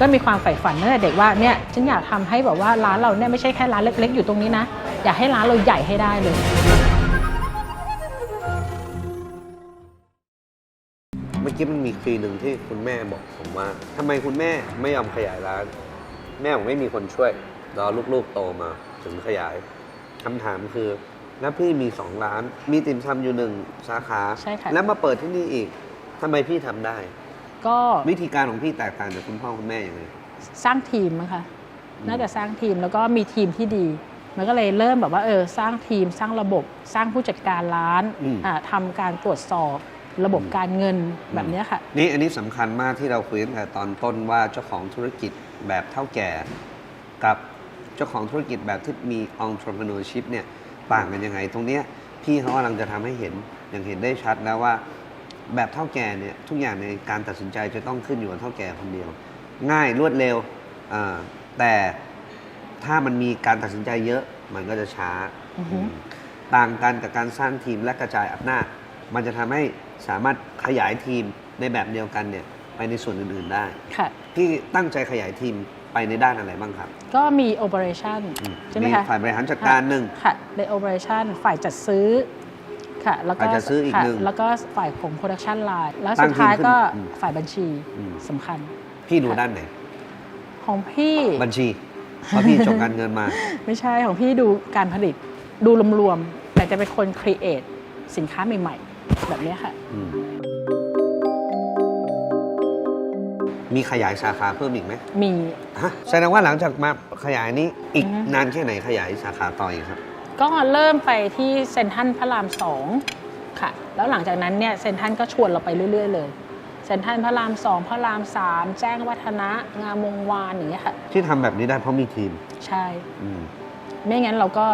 ก็มีความใฝ่ฝันตั้งแต่เด็กว่าเนี่ยฉันอยากทำให้แบบว่าร้านเราเนี่ยไม่ใช่แค่ร้านเล็ก ๆ อยู่ตรงนี้นะ อยากให้ร้านเราใหญ่ให้ได้เลยเมื่อกี้มันมีปีหนึ่งที่คุณแม่บอกผมว่าทำไมคุณแม่ไม่ยอมขยายร้าน แม่บอกไม่มีคนช่วยรอลูกๆโตมาถึงขยายคำถามคือแล้วพี่มีสองร้าน มีติ่มซำอยู่หนึ่งสาขาใช่ค่ะแล้วมาเปิดที่นี่อีกทำไมพี่ทำได้ ก็วิธีการของพี่แตกต่างจากคุณพ่อคุณแม่ยังไงสร้างทีมมั้งคะอืมน่าจะสร้างทีมแล้วก็มีทีมที่ดี มันก็เลยเริ่มแบบว่าเออสร้างทีม สร้างระบบ สร้างผู้จัดการร้านอืมอ่าทำการตรวจสอบระบบการเงินแบบเนี้ยค่ะ นี่อันนี้สำคัญมากที่เราคุยตั้งแต่ตอนต้นว่าเจ้าของธุรกิจแบบเท่าแก่กับเจ้าของธุรกิจแบบที่มี entrepreneurship เนี่ยต่างกันยังไง ตรงเนี้ยพี่เขากำลังจะทำให้เห็นอย่างเห็นได้ชัดแล้วว่า แบบเท่าแก่เนี่ยทุกอย่างในการตัดสินใจจะต้องขึ้นอยู่กับเท่าแก่คนเดียว ง่ายรวดเร็วอ่าแต่ถ้ามันมีการตัดสินใจเยอะมันก็จะช้าอือฮึอืมต่างกันกับการสร้างทีมและกระจายอำนาจมันจะทำให้สามารถขยายทีมในแบบเดียวกันเนี่ยไปในส่วนอื่น ๆได้ค่ะพี่ตั้งใจขยายทีมไปในด้านอะไรบ้างครับ ก็มี operation อืมใช่ไหมมีคะฝ่ายบริหารจัดการหนึ่งค่ะใน operation ฝ่ายจัดซื้อ ค่ะแล้วก็ฝ่ายจัดซื้ออีกค่ะหนึ่ง แล้วก็ฝ่ายของ production line แล้วตั้สุงดท้ายทีมขึ้นก็อืมฝ่ายบัญชีอืมสำคัญ พี่ดูด้านไหน ของพี่บัญชีเพราะพี่จบการเงินมา ไม่ใช่ของพี่ดูการผลิตดูรวมๆแต่จะเป็นคน create สินค้าใหม่ ๆ แบบเนี้ยค่ะอืมมีขยายสาขาเพิ่มอีกไหม มีฮะแสดงว่าหลังจากมาขยายนี้อีกอือฮึนานแค่ไหนขยายสาขาต่ออีกครับ ก็เริ่มไปที่เซนทรันพระรามสองค่ะ แล้วหลังจากนั้นเนี่ยเซนทรันก็ชวนเราไปเรื่อย ๆ เลย เซนทรันพระรามสองพระรามสามแจ้งวัฒนะ งามวงวานอย่างเงี้ยค่ะ ที่ทำแบบนี้ได้เพราะมีทีม ใช่ อืม ไม่งั้นเราก็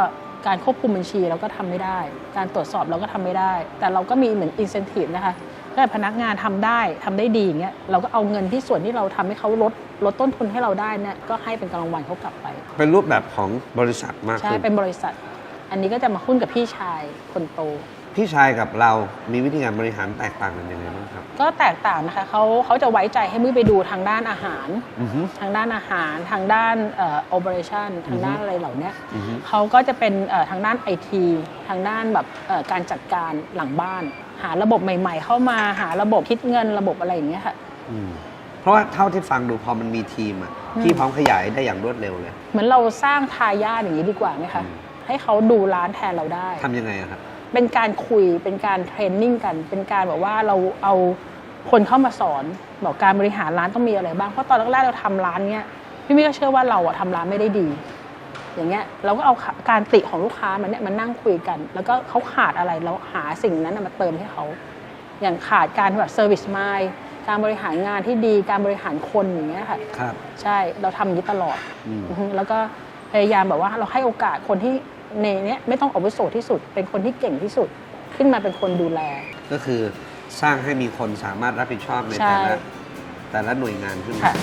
การควบคุมบัญชีเราก็ทำไม่ได้ การตรวจสอบเราก็ทำไม่ได้ แต่เราก็มีเหมือนอินเซนティブนะคะถ้าพนักงานทำได้ทำได้ดีอย่างเงี้ยเราก็เอาเงินที่ส่วนที่เราทำให้เขาลดลดต้นทุนให้เราได้เนี่ยก็ให้เป็นกำลังวันเขากลับไป เป็นรูปแบบของบริษัทมาก ใช่ ขึ้น เป็นบริษัท อันนี้ก็จะมาหุ้นกับพี่ชายคนโต พี่ชายกับเรามีวิธีการบริหารแตกต่างกันยังไงบ้างครับ ก็แตกต่างนะคะเขาเขาจะไว้ใจให้มุ้ยไปดูทางด้านอาหาร อือฮึ ทางด้านอาหารทางด้านเอ่อ operation ทางด้านอะไรเหล่าเนี้ยอือฮึ เขาก็จะเป็นเอ่อทางด้านไอทีทางด้านแบบเอ่อการจัดการหลังบ้าน หาระบบใหม่ ๆ เข้ามาหาระบบคิดเงินระบบอะไรอย่างเงี้ยค่ะ อืมเพราะว่าเท่าที่ฟังดูพอมันมีทีมอะอืมพี่พร้อมขยายได้อย่างรวดเร็วเลย เหมือนเราสร้างทายาทอย่างนี้ดีกว่าไหมคะ อืม ให้เขาดูร้านแทนเราได้ ทำยังไงอะครับ เป็นการคุยเป็นการเทรนนิ่งกัน เป็นการแบบว่าเราเอาคนเข้ามาสอนบอกการบริหารร้านต้องมีอะไรบ้างเพราะตอนแรกๆเราทำร้านเนี้ยพี่มี่ก็เชื่อว่าเราอะทำร้านไม่ได้ดี อย่างเงี้ยเราก็เอาการติของลูกค้ามันเนี่ยมานั่งคุยกัน แล้วก็เขาขาดอะไรเราหาสิ่งนั้นน่ะมาเติมให้เขาอย่างขาดการแบบเซอร์วิสมายการบริหารงานที่ดีการบริหารคนอย่างเงี้ยค่ะ ครับ ใช่เราทำอย่างนี้ตลอดอืม อือฮึแล้วก็ พยายามแบบว่าเราให้โอกาสคนที่ในเนี้ยไม่ต้องอาวุโสที่สุด เป็นคนที่เก่งที่สุด ขึ้นมาเป็นคนดูแล ก็คือสร้างให้มีคนสามารถรับผิดชอบในใช่แต่ละแต่ละหน่วยงานขึ้นมาค่ะ